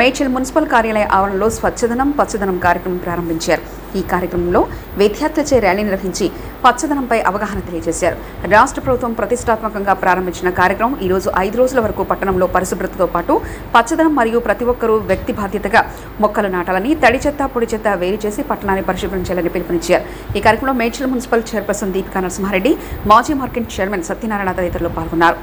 Medchal municipal కార్యాలయ ఆవరణలో స్వచ్ఛదనం పచ్చదనం కార్యక్రమం ప్రారంభించారు. ఈ కార్యక్రమంలో విద్యార్థులచే ర్యాలీ నిర్వహించి పచ్చదనంపై అవగాహన తెలియజేశారు. రాష్ట్ర ప్రభుత్వం ప్రతిష్టాత్మకంగా ప్రారంభించిన కార్యక్రమం ఈరోజు ఐదు రోజుల వరకు పట్టణంలో పరిశుభ్రతతో పాటు పచ్చదనం మరియు ప్రతి ఒక్కరూ వ్యక్తి బాధ్యతగా మొక్కలు నాటాలని తడి చెత్త పొడి చెత్త వేరు చేసి పట్టణాన్ని పరిశుభ్రం చేయాలని పిలుపునిచ్చారు. ఈ కార్యక్రమంలో మేడ్చల్ మున్సిపల్ చైర్పర్సన్ దీపికా నరసింహారెడ్డి మాజీ మార్కెట్ చైర్మన్ సత్యనారాయణ తదితరులు పాల్గొన్నారు.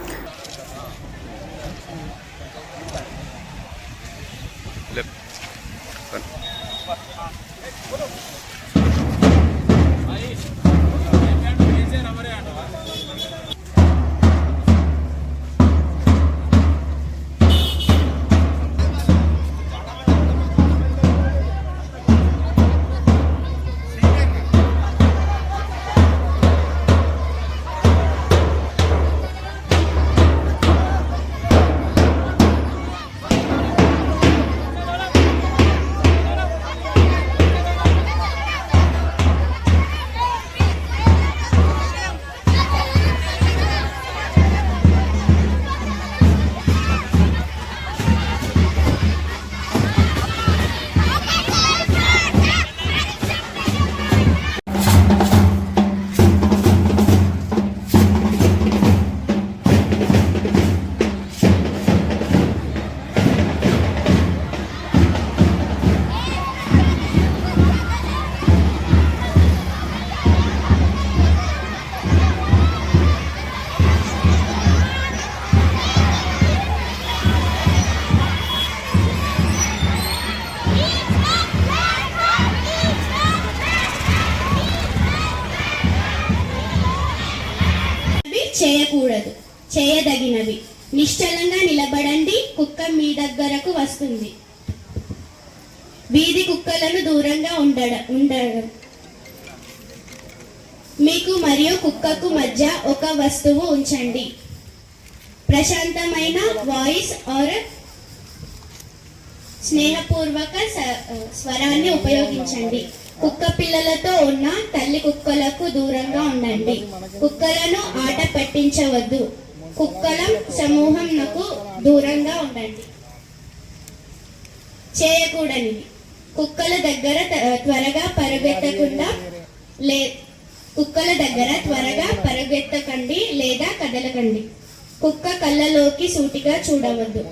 చేయకూడదు. చేయదగినవి. నిశ్చలంగా నిలబడండి కుక్క మీ దగ్గరకు వస్తుంది. వీధి కుక్కలను దూరంగా ఉండడ ఉండడం. మీకు మరియు కుక్కకు మధ్య ఒక వస్తువు ఉంచండి. ప్రశాంతమైన వాయిస్ ఆర్ స్నేహపూర్వక స్వరాన్ని ఉపయోగించండి. కుక్క పిల్లలతో ఉన్న తల్లి కుక్కలకు దూరంగా ఉండండి. కుక్కలను ఆట పట్టించవద్దు. కుక్కల సమూహంకు దూరంగా ఉండండి. చేయకూడని కుక్కల దగ్గర త్వరగా పరుగెత్తకుండా లే కుక్కల దగ్గర త్వరగా పరుగెత్తకండి లేదా కదలకండి. కుక్క కళ్ళలోకి సూటిగా చూడవద్దు.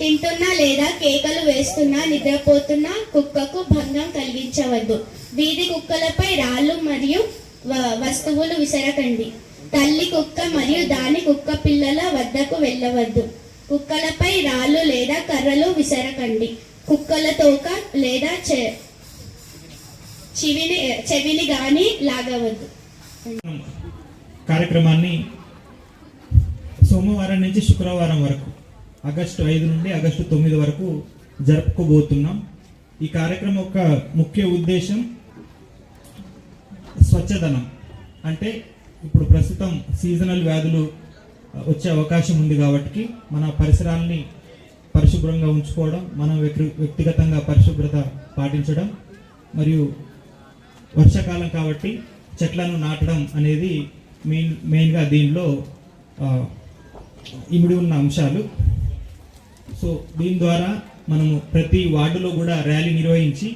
తింటున్నా లేదా కేకలు వేస్తున్నా నిద్రపోతున్నా కుక్కకు భంగం కలిగించవద్దు. వీధి కుక్కలపై రాళ్ళు మరియు వస్తువులు విసరకండి. తల్లి కుక్క మరియు దాని కుక్క పిల్లల వద్దకు వెళ్ళవద్దు. కుక్కలపై రాళ్ళు లేదా కర్రలు విసరకండి. కుక్కల తోక లేదా చెవిని చెవిని గాని లాగవద్దు. కార్యక్రమాన్ని సోమవారం నుంచి శుక్రవారం వరకు ఆగస్టు ఐదు నుండి ఆగస్టు తొమ్మిది వరకు జరుపుకోబోతున్నాం. ఈ కార్యక్రమం యొక్క ముఖ్య ఉద్దేశం స్వచ్ఛదనం. అంటే ఇప్పుడు ప్రస్తుతం సీజనల్ వ్యాధులు వచ్చే అవకాశం ఉంది కాబట్టి మన పరిసరాల్ని పరిశుభ్రంగా ఉంచుకోవడం మనం వ్యక్తి- వ్యక్తిగతంగా పరిశుభ్రత పాటించడం మరియు వర్షాకాలం కాబట్టి చెట్లను నాటడం అనేది మెయిన్ మెయిన్గా దీనిలో ఇమిడి ఉన్న అంశాలు. సో దీని ద్వారా మనము ప్రతి వార్డులో కూడా ర్యాలీ నిర్వహించి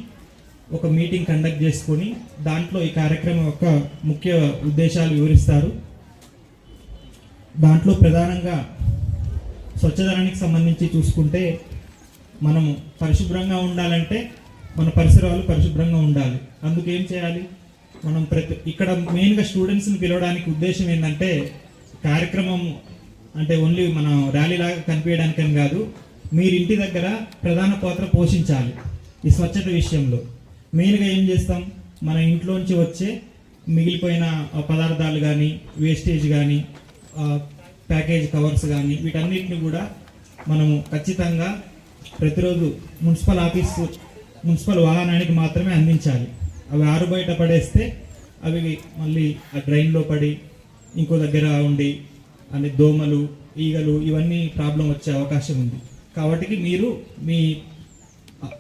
ఒక మీటింగ్ కండక్ట్ చేసుకొని దాంట్లో ఈ కార్యక్రమం యొక్క ముఖ్య ఉద్దేశాలు వివరిస్తారు. దాంట్లో ప్రధానంగా స్వచ్ఛదనానికి సంబంధించి చూసుకుంటే మనము పరిశుభ్రంగా ఉండాలంటే మన పరిసరాలు పరిశుభ్రంగా ఉండాలి. అందుకు ఏం చేయాలి? మనం ప్రతి ఇక్కడ మెయిన్గా స్టూడెంట్స్ని పిలవడానికి ఉద్దేశం ఏంటంటే కార్యక్రమం అంటే ఓన్లీ మనం ర్యాలీ లాగా కనిపించడానికని కాదు మీరు ఇంటి దగ్గర ప్రధాన పాత్ర పోషించాలి ఈ స్వచ్ఛత విషయంలో. మెయిన్గా ఏం చేస్తాం? మన ఇంట్లోంచి వచ్చే మిగిలిపోయిన పదార్థాలు కానీ వేస్టేజ్ కానీ ప్యాకేజ్ కవర్స్ కానీ వీటన్నిటిని కూడా మనము ఖచ్చితంగా ప్రతిరోజు మున్సిపల్ ఆఫీస్ మున్సిపల్ వాహనానికి మాత్రమే అందించాలి. అవి ఆరు బయట పడేస్తే అవి మళ్ళీ ఆ డ్రైన్లో పడి ఇంకో దగ్గర ఉండి అన్ని దోమలు ఈగలు ఇవన్నీ ప్రాబ్లం వచ్చే అవకాశం ఉంది. కాబట్టి మీరు మీ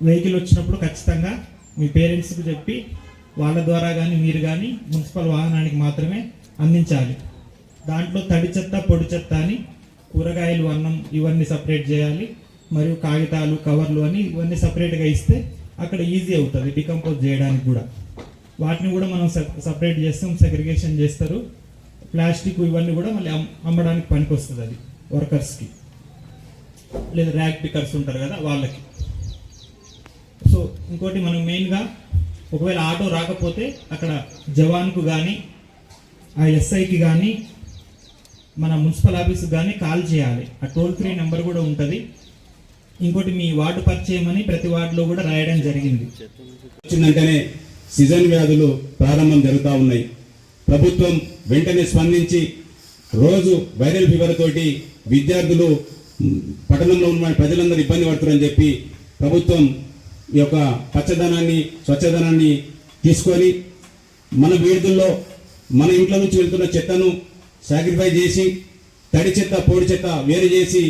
వెహికల్ వచ్చినప్పుడు ఖచ్చితంగా మీ పేరెంట్స్కి చెప్పి వాళ్ళ ద్వారా కానీ మీరు కానీ మున్సిపల్ వాహనానికి మాత్రమే అందించాలి. దాంట్లో తడి చెత్త పొడి చెత్త అని కూరగాయలు అన్నం ఇవన్నీ సపరేట్ చేయాలి. మరియు కాగితాలు కవర్లు అని ఇవన్నీ సపరేట్గా ఇస్తే అక్కడ ఈజీ అవుతుంది డికంపోజ్ చేయడానికి కూడా. వాటిని కూడా మనం సపరేట్ చేస్తాం సెగ్రిగేషన్ చేస్తారు. ప్లాస్టిక్ ఇవన్నీ కూడా మళ్ళీ అమ్మడానికి పనికి వస్తుంది అది వర్కర్స్కి. లేదా ర్యాక్ పికర్స్ ఉంటారు కదా వాళ్ళకి. సో ఇంకోటి మనం మెయిన్గా ఒకవేళ ఆటో రాకపోతే అక్కడ జవాన్కు కానీ ఆ ఎస్ఐకి కానీ మన మున్సిపల్ ఆఫీస్కి కానీ కాల్ చేయాలి. ఆ టోల్ ఫ్రీ నెంబర్ కూడా ఉంటుంది. ఇంకోటి మీ వార్డు పరిచయం అని ప్రతి వార్డులో కూడా రాయడం జరిగింది. వచ్చిందంటేనే సీజన్ వ్యాధులు ప్రారంభం జరుగుతూ ఉన్నాయి. ప్రభుత్వం వెంటనే స్పందించి రోజు వైరల్ ఫీవర్ తోటి విద్యార్థులు పట్టణంలో ఉన్న ప్రజలందరూ ఇబ్బంది పడుతున్నారని చెప్పి ప్రభుత్వం ఈ యొక్క పచ్చదనాన్ని స్వచ్ఛదనాన్ని తీసుకొని మన వీధుల్లో మన ఇంట్లో నుంచి వెళ్తున్న చెత్తను సాక్రిఫై చేసి తడి చెత్త పొడి చెత్త వేరు చేసి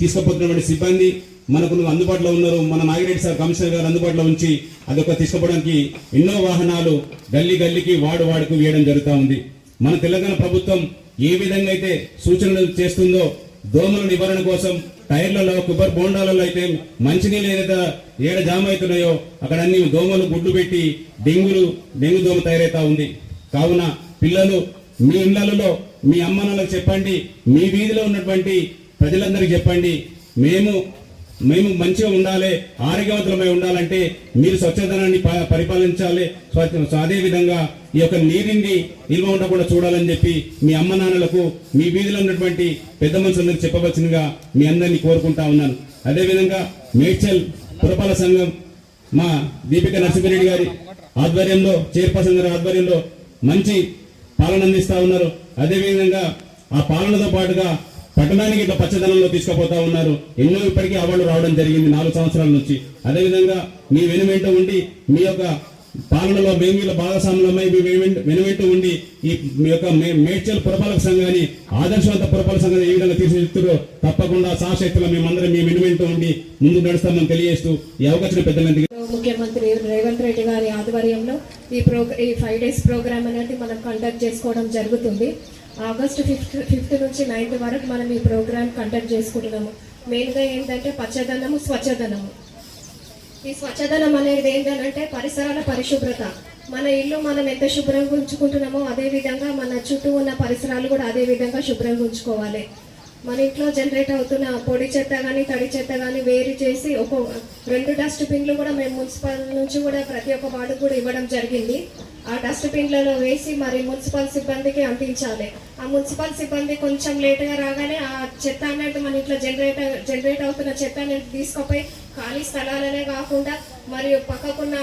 తీసుకుపోతున్నటువంటి సిబ్బంది మనకు అందుబాటులో ఉన్నారు. మన నాగిరెడ్డి సార్ కమిషనర్ గారు అందుబాటులో ఉంచి అదొక తీసుకుపోవడానికి ఎన్నో వాహనాలు గల్లీ గల్లీకి వాడు వాడుకు వేయడం జరుగుతూ ఉంది. మన తెలంగాణ ప్రభుత్వం ఏ విధంగా అయితే సూచనలు చేస్తుందో దోమల నివారణ కోసం టైర్లలో కొబ్బరి బోండాలలో అయితే మంచినీళ్ళు ఏదైతే ఏడ జామ అవుతున్నాయో అక్కడ అన్ని దోమలు గుడ్లు పెట్టి డెంగులు డెంగు దోమ తయారైతా ఉంది. కావున పిల్లలు మీ ఇళ్ళలో మీ అమ్మ చెప్పండి మీ వీధిలో ఉన్నటువంటి ప్రజలందరికీ చెప్పండి. మేము మేము మంచిగా ఉండాలి ఆరోగ్యవంతులమై ఉండాలంటే మీరు స్వచ్ఛతనాన్ని ప- పరిపాలించాలి. అదేవిధంగా సో ఈ యొక్క నీటిని నిల్వ ఉండకుండా చూడాలని చెప్పి మీ అమ్మ నాన్నలకు మీ వీధిలో ఉన్నటువంటి పెద్ద మనుషులందరికీ చెప్పవలసిందిగా మీ అందరినీ కోరుకుంటా ఉన్నాను. అదేవిధంగా మేడ్చల్ పురపాలక సంఘం మా దీపిక నరసింహారెడ్డి గారి ఆధ్వర్యంలో చైర్పర్సన్ గారి ఆధ్వర్యంలో మంచి పాలన అందిస్తూ ఉన్నారు. అదేవిధంగా ఆ పాలనతో పాటుగా పట్టణానికి ఇట్లా పచ్చదనంలో తీసుకుపోతా ఉన్నారు. ఎన్నో ఇప్పటికీ అవార్డు రావడం జరిగింది నాలుగు సంవత్సరాల నుంచి. అదేవిధంగా మీ వెనువెంట ఉండి మీ యొక్క పాలనలో మేము వీళ్ళ భాగస్వాములమై మీ వెనువెంట- ఉండి ఈ మీ యొక్క మేడ్చల్ పురపాలక సంఘాన్ని ఆదర్శవంత పురపాలక సంఘాన్ని ఏ విధంగా తీర్చిదిద్దుతారో తప్పకుండా సాశక్తులు మేమందరం మీ వెనువెంట ఉండి ముందు నడుస్తామని తెలియజేస్తూ ఈ అవకాశం పెద్దలందుకు ముఖ్యమంత్రి రేవంత్ రెడ్డి గారి ఆధ్వర్యంలో ఈ ప్రోగ్రా ఈ ఫైవ్ డేస్ ప్రోగ్రామ్ అనేది మనం కండక్ట్ చేసుకోవడం జరుగుతుంది. ఆగస్టు ఫిఫ్త్ ఫిఫ్త్ నుంచి నైన్త్ వరకు మనం ఈ ప్రోగ్రామ్ కండక్ట్ చేసుకుంటున్నాము. మెయిన్గా ఏంటంటే పచ్చదనము స్వచ్ఛదనము. ఈ స్వచ్ఛదనం అనేది ఏంటంటే పరిసరాల పరిశుభ్రత. మన ఇల్లు మనం ఎంత శుభ్రంగా ఉంచుకుంటున్నామో అదే విధంగా మన చుట్టూ ఉన్న పరిసరాలు కూడా అదే విధంగా శుభ్రంగా ఉంచుకోవాలి. మన ఇంట్లో జనరేట్ అవుతున్న పొడి చెత్త కానీ తడి చెత్త కానీ వేరు చేసి ఒక రెండు డస్ట్ బిన్లు కూడా మేము మున్సిపల్ నుంచి కూడా ప్రతి ఒక్క వాడు కూడా ఇవ్వడం జరిగింది. ఆ డస్ట్బిన్లలో వేసి మరి మున్సిపల్ సిబ్బందికి అందించాలి ఆ మున్సిపల్ సిబ్బంది కొంచెం లేటుగా రాగానే ఆ చెత్త అనేది మన ఇంట్లో జనరేట్ జనరేట్ అవుతున్న చెత్త అనేది తీసుకుపోయి ఖాళీ స్థలాలనే కాకుండా మరియు పక్కకున్న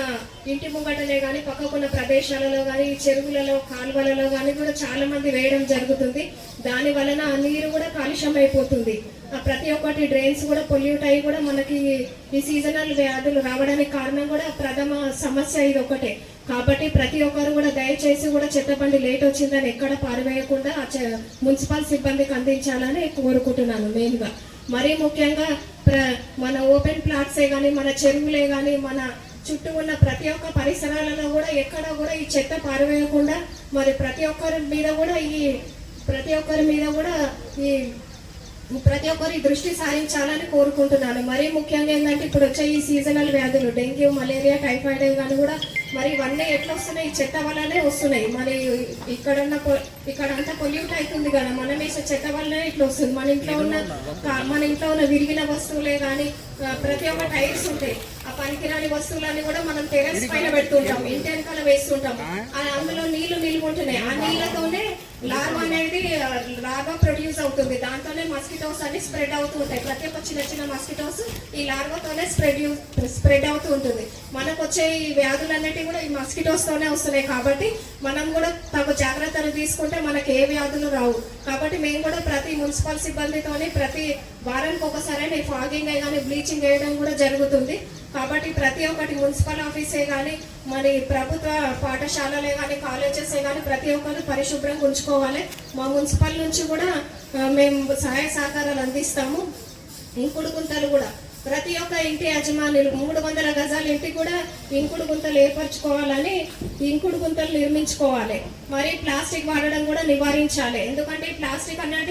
ఇంటి ముంగటనే కానీ పక్కకున్న ప్రదేశాలలో కానీ చెరువులలో కాలువలలో కానీ కూడా చాలా మంది వేయడం జరుగుతుంది. దాని వలన ఆ నీరు కూడా కాలుష్యం అయిపోతుంది. ఆ ప్రతి ఒక్కటి డ్రైన్స్ కూడా పొల్యూట్ అయ్యి కూడా మనకి ఈ సీజనల్ వ్యాధులు రావడానికి కారణం కూడా ప్రథమ సమస్య ఇది ఒకటే. కాబట్టి ప్రతి ఒక్కరు కూడా దయచేసి కూడా చెత్తబండి లేట్ వచ్చిందని ఎక్కడ పారివేయకుండా ఆ చె- మున్సిపల్ సిబ్బందికి అందించాలని కోరుకుంటున్నాను మెయిన్గా. మరీ ముఖ్యంగా ప్ర మన ఓపెన్ ప్లాట్సే కానీ మన చెరువులే కానీ మన చుట్టూ ఉన్న ప్రతి ఒక్క పరిసరాలలో కూడా ఎక్కడ కూడా ఈ చెత్త పారవేయకుండా మరి ప్రతి ఒక్కరి మీద కూడా ఈ ప్రతి ఒక్కరి మీద కూడా ఈ ప్రతి ఒక్కరి దృష్టి సారించాలని కోరుకుంటున్నాను. మరీ ముఖ్యంగా ఏంటంటే ఇప్పుడు వచ్చే ఈ సీజనల్ వ్యాధులు డెంగ్యూ మలేరియా టైఫాయిడ్ కానీ కూడా మరి ఇవన్నీ ఎట్లా వస్తున్నాయి? చెత్త వల్లనే వస్తున్నాయి. మరి ఇక్కడ ఉన్న ఇక్కడ అంతా పొల్యూట్ అవుతుంది కదా. మనం వేసే చెత్త వల్లనే ఇట్లా వస్తుంది. మన ఇంట్లో ఉన్న మన ఇంట్లో ఉన్న విరిగిన వస్తువులే కానీ ప్రతి ఒక్క టైర్స్ ఉంటాయి. ఆ పనికిరాని వస్తువులన్నీ కూడా మనం టెరెస్ పైన పెడుతుంటాం. ఇంటి వెనకాల వేస్తుంటాం. ఆ అందులో నీళ్ళు నిల్వ ఉంటున్నాయి ఆ నీళ్ళతోనే లార్వా అనేది లార్వా ప్రొడ్యూస్ అవుతుంది. దాంతోనే మస్కిటోస్ అన్ని స్ప్రెడ్ అవుతూ ఉంటాయి. ప్రతి ఒక్క చిన్న చిన్న మస్కిటోస్ ఈ లార్వాతోనే స్ప్రెడ్ స్ప్రెడ్ అవుతూ ఉంటుంది. మనకు వచ్చే ఈ వ్యాధులన్నిటి కూడా ఈ మస్కిటోస్తోనే వస్తున్నాయి కాబట్టి మనం కూడా తగు జాగ్రత్తలు తీసుకుంటే మనకి ఏ వ్యాధులు రావు. కాబట్టి మేము కూడా ప్రతి మున్సిపల్ సిబ్బందితోని ప్రతి వారానికి ఒకసారి ఫాగింగ్ కానీ బ్లీచింగ్ వేయడం కూడా జరుగుతుంది. కాబట్టి ప్రతి ఒక్కటి మున్సిపల్ ఆఫీసే కానీ మరి ప్రభుత్వ పాఠశాలలే కానీ కాలేజెసే కానీ ప్రతి ఒక్కరు పరిశుభ్రంగా ఉంచుకోవాలి. మా మున్సిపల్ నుంచి కూడా మేము సహాయ సహకారాలు అందిస్తాము. ఇంకుడు గుంతలు కూడా. ప్రతి ఒక్క ఇంటి యజమానులు మూడు వందల గజాల ఇంటికి కూడా ఇంకుడు గుంతలు ఏర్పరచుకోవాలని ఇంకుడు గుంతలు నిర్మించుకోవాలి. మరి ప్లాస్టిక్ వాడడం కూడా నివారించాలి. ఎందుకంటే ప్లాస్టిక్ అనేది